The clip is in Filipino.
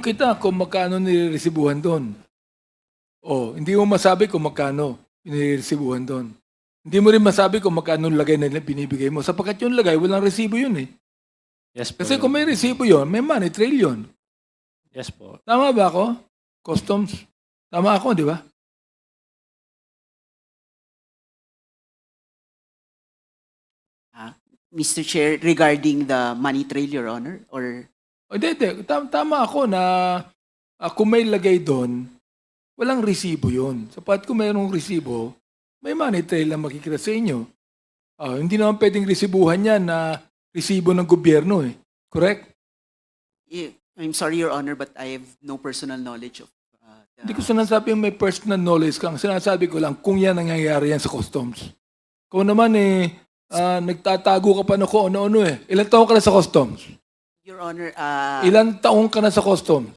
kita kung magkano niresibuhan doon. O, hindi mo masabi kung magkano niresibuhan doon. Hindi mo rin masabi kung magkano lagay na binibigay mo. Sapagkat yung lagay, walang resibo yun eh. Yes po. Kasi Your kung may resibo yun, may money trail yun. Yes po. Tama ba ako? Customs. Tama ako, di ba? Mr. Chair, regarding the money trail, Your Honor, or Hindi, hindi. Tam- Tama ako na ah, kung may lagay doon, walang resibo yun. Sapat kung mayroong resibo, may money trail na makikita sa inyo. Ah, hindi naman pwedeng resibuhan yan na resibo ng gobyerno eh. Correct? eh, I'm sorry, Your Honor, but I have no personal knowledge of uh, the- Hindi ko sinasabi may personal knowledge kang. Sinasabi ko lang kung yan nangyayari yan sa customs. Kung naman eh, ah, nagtatago ka pa na kung ano-ano eh. Ilan taong ka na sa customs? Your Honor, uh, Ilan taong ka na sa customs?